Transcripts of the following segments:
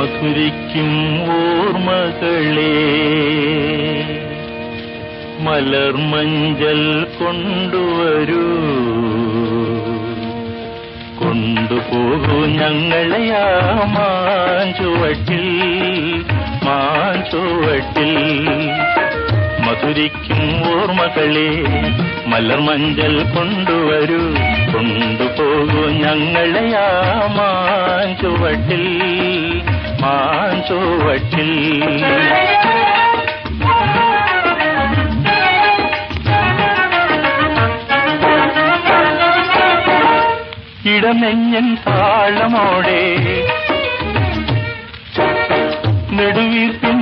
മധുരിക്കും ഓർമ്മകളെ. മലർമഞ്ചൽ കൊണ്ടുവരൂ. കൊണ്ടുപോകൂ ഞങ്ങളെയാ മാഞ്ചുവട്ടിൽ മാഞ്ചുവട്ടിൽ മധുരിക്കും ഓർമ്മകളെ മലർമഞ്ചൽ കൊണ്ടുവരൂ. കൊണ്ടുപോകൂ ഞങ്ങളെയാ മാഞ്ചുവട്ടിൽ മാഞ്ചുവട്ടിൽ ഇടനെഞ്ഞൻ താളമോടെ നെടുവീർപ്പിൻ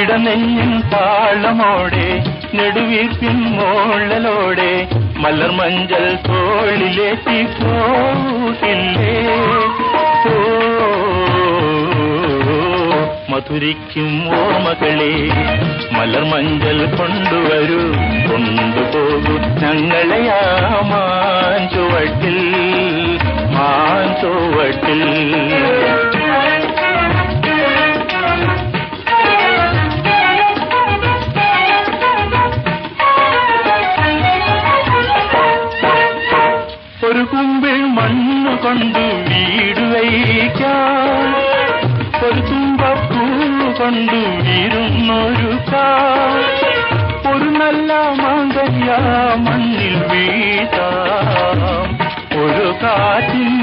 ഇടനെഞ്ഞിൻ താളമോടെ നെടുവീർപ്പിൻ മോളലോടെ മലർ മഞ്ചൽ തോളിലേറ്റി പോകില്ലേ മധുരിക്കും ഓർമ്മകളെ മലർ മഞ്ചൽ കൊണ്ടുവരൂ. കൊണ്ടുപോകൂ ഞങ്ങളെയാ മാഞ്ചുവട്ടിൽ മാഞ്ചുവട്ടിൽ കുമ്പിൾ മണ്ണു കൊണ്ട് വീട് വയ്ക്കാം ഒരു തുമ്പപ്പൂ കൊണ്ട് വീരുന്നൊരു ഒരു നല്ല മാങ്കല്യ മണ്ണിൽ വീട്ടാം ഒരു കാറ്റിൻ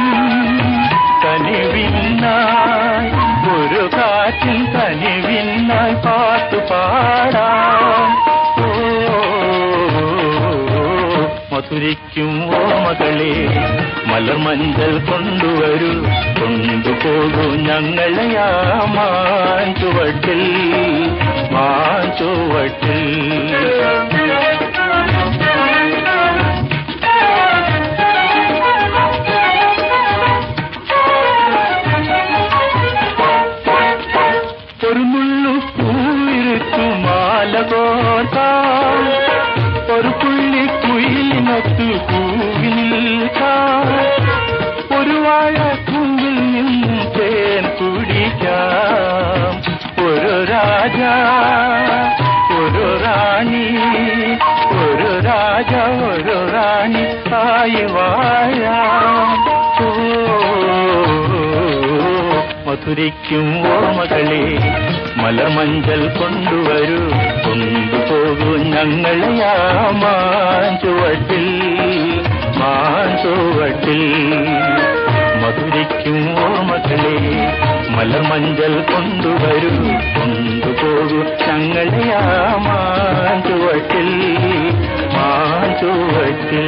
മധുരിക്കും ഓർമ്മകളെ മലർമഞ്ചൽ കൊണ്ടുവരൂ. കൊണ്ടുപോകൂ ഞങ്ങളെയാ മാഞ്ചുവട്ടിൽ മാഞ്ചുവട്ടിൽ ഒരു മുള്ളു പൂവിരുത്തു മാല കോർത്താൽ. ഒരു പുള്ളി കുയിലിനൊത്തു പൂവിൽ ഒരു വാഴ കൂമ്പിൽ നിന്നും തേൻ കുടിക്കാം ഒരു രാജ ഒരു റാണി ഒരു രാജ ഒരു റാണി ആയി വാഴാം. മധുരിക്കും ഓർമ്മകളെ മലമഞ്ചൽ കൊണ്ടുവരൂ. കൊണ്ടുപോകൂ ഞങ്ങളെയാ മാഞ്ചുവട്ടിൽ മാഞ്ചുവട്ടിൽ മധുരിക്കും ഓർമ്മകളെ മലമഞ്ചൽ കൊണ്ടുവരൂ കൊണ്ടുപോകൂ ഞങ്ങളെയാ മാഞ്ചുവട്ടിൽ മാഞ്ചുവട്ടിൽ